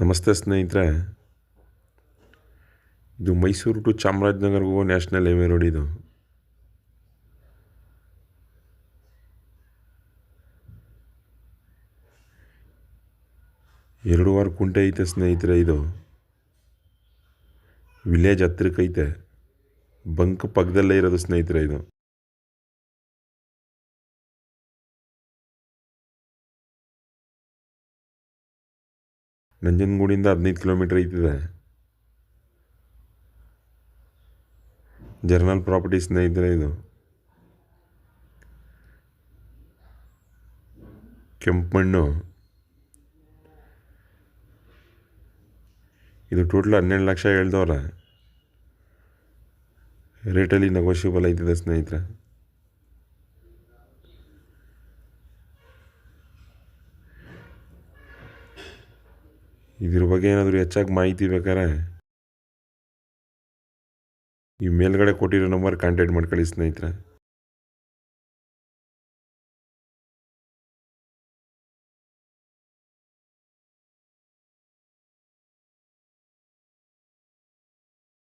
ನಮಸ್ತೆ ಸ್ನೇಹಿತರೆ. ಇದು ಮೈಸೂರು ಟು ಚಾಮರಾಜನಗರ ಹೋಗೋ ನ್ಯಾಷನಲ್ ಹೈವೇ ರೋಡ್ ಇದು. ಎರಡು ವಾರ ಕುಂಟೆ ಐತೆ ಸ್ನೇಹಿತರೆ ಇದು. ವಿಲೇಜ್ ಹತ್ರಕ್ಕೈತೆ ಬಂಕ್ ಪಕ್ಕದಲ್ಲೇ ಇರೋದು ಸ್ನೇಹಿತರೆ ಇದು. ನಂಜನಗೂಡಿಂದ ಹದಿನೈದು ಕಿಲೋಮೀಟ್ರ್ ಐತಿದೆ ಜರ್ನಲ್ ಪ್ರಾಪರ್ಟಿ ಸ್ನೇಹಿತರೆ ಇದು. ಕೆಂಪು ಮಣ್ಣು ಇದು ಟೋಟಲ್ ಹನ್ನೆರಡು ಲಕ್ಷ ಹೇಳ್ದವ್ರೆ. ರೇಟಲ್ಲಿ ನೆಗೋಷಿಯಬಲ್ ಐತಿದೆ ಸ್ನೇಹಿತರೆ. ಇದ್ರ ಬಗ್ಗೆ ಏನಾದರೂ ಹೆಚ್ಚಾಗಿ ಮಾಹಿತಿ ಬೇಕಾರೆ ಈ ಮೇಲ್ಗಡೆ ಕೊಟ್ಟಿರೋ ನಂಬರ್ ಕಾಂಟ್ಯಾಕ್ಟ್ ಮಾಡ್ಕೊಳ್ಳಿ ಸ್ನೇಹಿತರೆ.